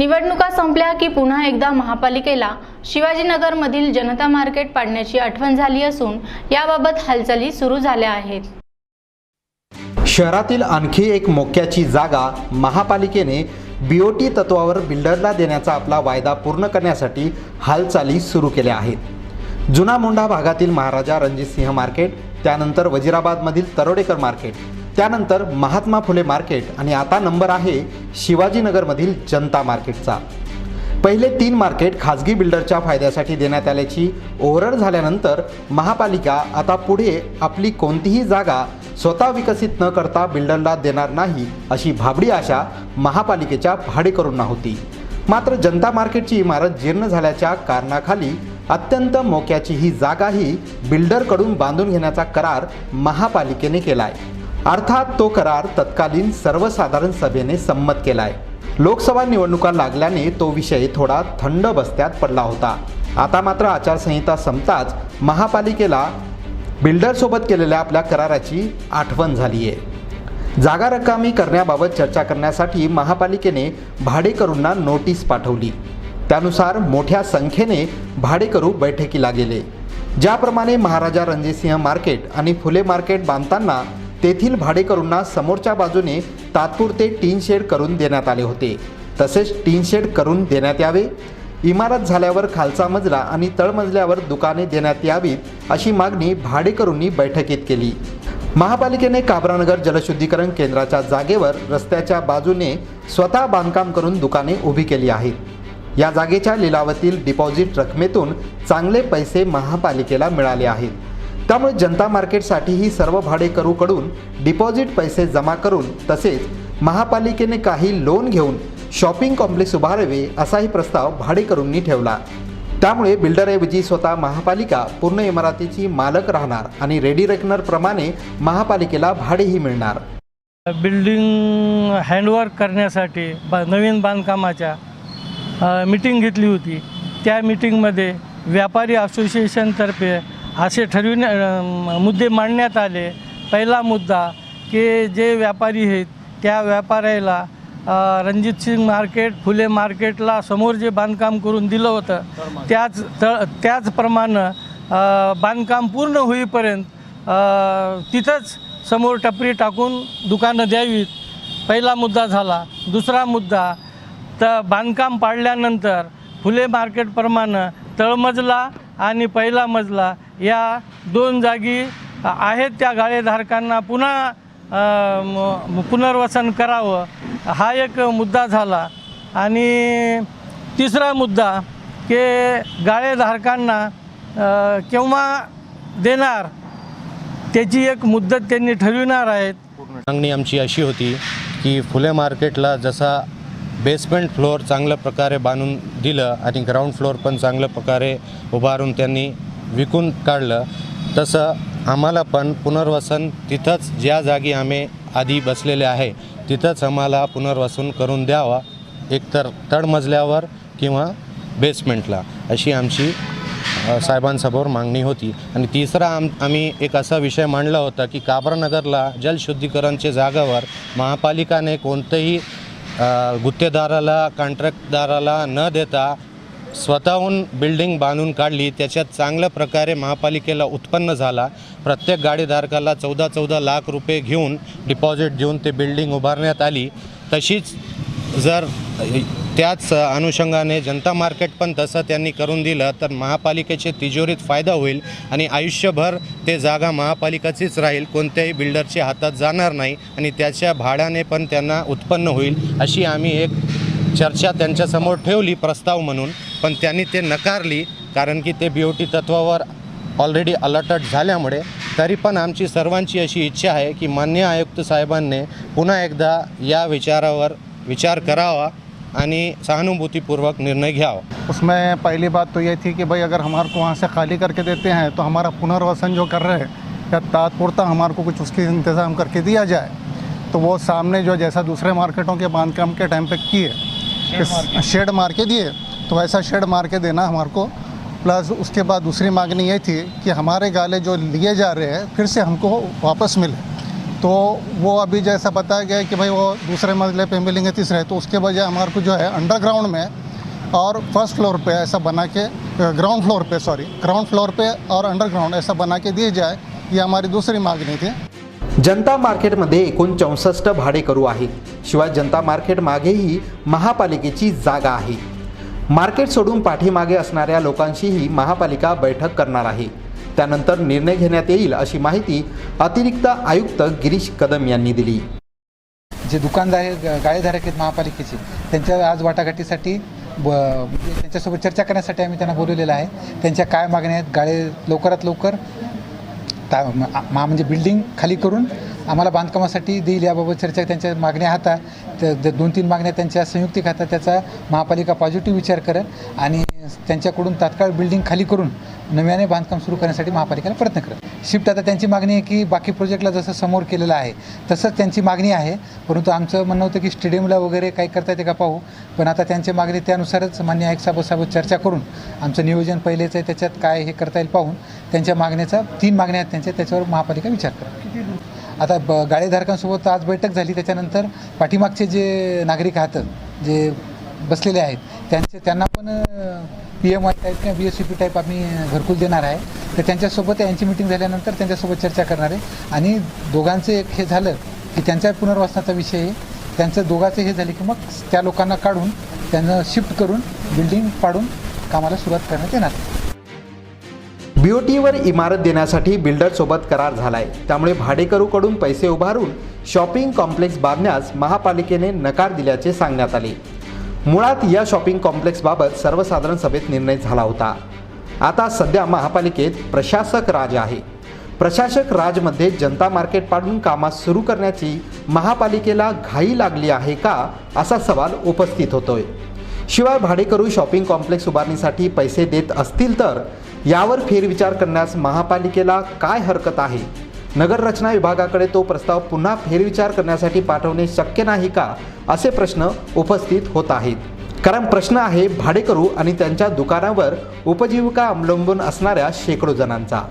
निवडणुका संपल्या की पुन्हा एकदा महापालिकेला शिवाजीनगरमधील जनता मार्केट पाडण्याची आठवण झाली असून याबाबत हालचाली सुरू झाल्या आहेत. शहरातील आणखी एक मोक्याची जागा महापालिकेने बीओटी तत्वावर बिल्डरला देण्याचा आपला वायदा पूर्ण करण्यासाठी हालचाली सुरू केल्या आहेत. जुना मोंढा भागातील महाराजा रणजितसिंह मार्केट त्यानंतर वजिराबादमधील तरोडेकर मार्केट त्यानंतर महात्मा फुले मार्केट आणि आता नंबर आहे शिवाजीनगरमधील जनता मार्केटचा. पहिले तीन मार्केट खाजगी बिल्डरच्या फायद्यासाठी देण्यात आल्याची ओरड झाल्यानंतर महापालिका आता पुढे आपली कोणतीही जागा स्वतः विकसित न करता बिल्डरला देणार नाही अशी भाबडी आशा महापालिकेच्या भाडेकरूंना होती. मात्र जनता मार्केटची इमारत जीर्ण झाल्याच्या कारणाखाली अत्यंत मोक्याची ही जागाही बिल्डरकडून बांधून घेण्याचा करार महापालिकेने केला आहे अर्थात तो करार तत्कालीन सर्वसाधारण सभेने संमत केला आहे लोकसभा निवडणुका लागल्याने तो विषय थोडा थंड बस्त्यात पडला होता. आता मात्र आचारसंहिता संपताच महापालिकेला बिल्डरसोबत केलेल्या आपल्या कराराची आठवण झाली आहे जागा रकामी करण्याबाबत चर्चा करण्यासाठी महापालिकेने भाडेकरूंना नोटीस पाठवली. त्यानुसार मोठ्या संख्येने भाडेकरू बैठकीला गेले. ज्याप्रमाणे महाराजा रणजितसिंह मार्केट आणि फुले मार्केट बांधताना तेथील भाडेकरूंना समोरच्या बाजूने तात्पुरते टीन शेड करून देण्यात आले होते. तसेच टीन शेड करून देण्यात यावे. इमारत झाल्यावर खालचा मजला आणि तळमजल्यावर दुकाने देण्यात यावीत अशी मागणी भाडेकरूंनी बैठकीत केली. महापालिकेने काबरानगर जलशुद्धीकरण केंद्राच्या जागेवर रस्त्याच्या बाजूने स्वतः बांधकाम करून दुकाने उभी केली आहेत. या जागेच्या लिलावातील डिपॉझिट रकमेतून चांगले पैसे महापालिकेला मिळाले आहेत. त्यामुळे जनता मार्केटसाठीही सर्व भाडेकरूकडून डिपॉझिट पैसे जमा करून तसेच महापालिकेने काही लोन घेऊन शॉपिंग कॉम्प्लेक्स उभारावे असाही प्रस्ताव भाडेकरूंनी ठेवला. त्यामुळे बिल्डरऐवजी स्वतः महापालिका पूर्ण इमारतीची मालक राहणार आणि रेडी रेकनरप्रमाणे महापालिकेला भाडेही मिळणार. बिल्डिंग हँडवर्क करण्यासाठी ब नवीन बांधकामाच्या मिटिंग मीटिंग घेतली होती. त्या मिटिंगमध्ये व्यापारी असोसिएशनतर्फे असे ठरविण्या मुद्दे मांडण्यात आले. पहिला मुद्दा की जे व्यापारी आहेत त्या व्यापाऱ्याला रणजित सिंग मार्केट फुले मार्केटला समोर जे बांधकाम करून दिलं होतं त्याच त त्याचप्रमाणे बांधकाम पूर्ण होईपर्यंत तिथंच समोर टपरी टाकून दुकानं द्यावीत. पहिला मुद्दा झाला. दुसरा मुद्दा तर बांधकाम पाडल्यानंतर फुले मार्केटप्रमाणे तळमजला आणि पहिला मजला या दोन जागी आहेत त्या गाळेधारकांना पुन्हा पुनर्वसन करावं हा एक मुद्दा झाला. आणि तिसरा मुद्दा की गाळेधारकांना केव्हा देणार त्याची एक मुद्दत त्यांनी ठरविणार आहेत. मागणी आमची अशी होती की फुले मार्केटला जसा बेसमेंट फ्लोअर चांगल्या प्रकारे बांधून दिलं आणि ग्राउंड फ्लोअर पण चांगल्या प्रकारे उभारून त्यांनी विकून काढलं. तसं आम्हाला पण पुनर्वसन तिथंच ज्या जागी आम्ही आधी बसलेले आहे तिथंच आम्हाला पुनर्वसन करून द्यावा एकतर तळमजल्यावर किंवा बेसमेंटला अशी आमची साहेबांसमोर मागणी होती. आणि तिसरा आम आम्ही एक असा विषय मांडला होता की काबरानगरला जलशुद्धीकरणच्या जागावर महापालिकाने कोणतंही गुत्तेदाराला कॉन्ट्रॅक्टदाराला न देता स्वतःहून बिल्डिंग बांधून काढली. त्याच्यात चांगल्या प्रकारे महापालिकेला उत्पन्न झाला. प्रत्येक गाडीधारकाला चौदा चौदा लाख रुपये घेऊन डिपॉझिट देऊन ते बिल्डिंग उभारण्यात आली. तशीच जर त्याच अनुषंगाने जनता मार्केट पण तसं त्यांनी करून दिलं तर महापालिकेचे तिजोरीत फायदा होईल आणि आयुष्यभर ते जागा महापालिकाचीच राहील कोणत्याही बिल्डरच्या हातात जाणार नाही आणि त्याच्या भाड्याने पण त्यांना उत्पन्न होईल अशी आम्ही एक चर्चा त्यांच्यासमोर ठेवली प्रस्ताव म्हणून. पण त्यांनी ते नकारली कारण की ते बी ओ टी तत्वावर ऑलरेडी अलर्टड झाल्यामुळे. तरी पण आमची सर्वांची अशी इच्छा आहे की मान्य आयुक्त साहेबांनी पुन्हा एकदा या विचारावर विचार करावा. आणि सहानुभूतीपूर्वक निर्णय घ्यावा. उसमें पहली बात तो ये थी कि भाई अगर हमारे को वहाँ से खाली करके देते हैं तो हमारा पुनर्वसन जो कर रहे हैं या तात्पुरता हमारे को कुछ उसकी इंतज़ाम करके दिया जाए तो वो सामने जो जैसा दूसरे मार्केटों के बांधकाम के टाइम पे किए शेड मार के दिए तो वैसा शेड मार के देना हमारे को प्लस उसके बाद दूसरी मांगनी ये थी कि हमारे गाले जो लिए जा रहे हैं फिर से हमको वापस मिले। तो वो अभी जैसा बताया गया कि भाई वो दूसरे मंजिले पे मिलेंगे तीसरे तो उसके बजाय हमारे को जो है अंडरग्राउंड में और फर्स्ट फ्लोर पे ऐसा बना के ग्राउंड फ्लोर पे सॉरी ग्राउंड फ्लोर पे और अंडरग्राउंड ऐसा बना के दिए जाए ये हमारी दूसरी मांगनी थी। जनता मार्केटमध्ये एकूण चौसष्ट भाडेकरू आहेत शिवाय जनता मार्केट मागेही महापालिकेची जागा आहे. मार्केट सोडून पाठीमागे असणाऱ्या लोकांशीही महापालिका बैठक करणार आहे. त्यानंतर निर्णय घेण्यात येईल अशी माहिती अतिरिक्त आयुक्त गिरीश कदम यांनी दिली. जे दुकानदार आहे गाळेधारक आहेत महापालिकेचे त्यांच्या आज वाटाघाटीसाठी ब म्हणजे त्यांच्यासोबत चर्चा करण्यासाठी आम्ही त्यांना बोलवलेलं आहे. त्यांच्या काय मागण्या आहेत गाळे लवकरात लवकर ता मा म्हणजे बिल्डिंग खाली करून आम्हाला बांधकामासाठी देईल याबाबत चर्चा त्यांच्या मागण्या हाता त्या दोन तीन मागण्या त्यांच्या संयुक्तिक हातात त्याचा महापालिका पॉझिटिव्ह विचार करेल आणि त्यांच्याकडून तात्काळ बिल्डिंग खाली करून नव्याने बांधकाम सुरू करण्यासाठी महापालिकेला प्रयत्न करत. शिफ्ट आता त्यांची मागणी आहे की बाकी प्रोजेक्टला जसं समोर केलेलं आहे तसंच त्यांची मागणी आहे. परंतु आमचं म्हणणं होतं की स्टेडियमला वगैरे काही करता येते का पाहू. पण आता त्यांची मागणी त्यानुसारच मान्य आयुक्त साहेबासोबत चर्चा करून आमचं नियोजन पहिलेच आहे त्याच्यात काय हे करता येईल पाहून त्यांच्या मागण्याचा तीन मागण्या आहेत त्यांच्या त्याच्यावर महापालिका विचार करेल आता ब गाळेधारकांसोबत आज बैठक झाली त्याच्यानंतर पाठीमागचे जे नागरिक आहात जे बसलेले आहेत त्यांचे त्यांना पण पी एम वाय टाईप किंवा B S C P type आम्ही घरकुल देणार आहे. तर त्यांच्यासोबत यांची मिटिंग झाल्यानंतर त्यांच्यासोबत चर्चा करणार आहे. आणि दोघांचं एक हे झालं की त्यांच्या पुनर्वसनाचा विषय आहे. त्यांचं दोघांचं हे झाले की मग त्या लोकांना काढून त्यांना शिफ्ट करून बिल्डिंग पाडून कामाला सुरुवात करण्यात येणार. बीओटीवर इमारत देण्यासाठी बिल्डरसोबत करार झालाय. त्यामुळे भाडेकरूकडून पैसे उभारून शॉपिंग कॉम्प्लेक्स बांधण्यास महापालिकेने नकार दिल्याचे सांगण्यात आले. मुळात या शॉपिंग कॉम्प्लेक्सबाबत सर्वसाधारण सभेत निर्णय झाला होता. आता सध्या महापालिकेत प्रशासक राज आहे. प्रशासक राजमध्ये जनता मार्केट पाडून कामास सुरू करण्याची महापालिकेला घाई लागली आहे का असा सवाल उपस्थित होतोय. शिवाय भाडेकरू शॉपिंग कॉम्प्लेक्स उभारणीसाठी पैसे देत असतील तर यावर फेरविचार करण्यास महापालिकेला काय हरकत आहे? नगररचना विभागाकडे तो प्रस्ताव पुन्हा फेरविचार करण्यासाठी पाठवणे शक्य नाही का असे प्रश्न उपस्थित होत आहेत. कारण प्रश्न आहे भाडेकरू आणि त्यांच्या दुकानावर उपजीविका अवलंबून असणाऱ्या शेकडो जणांचा.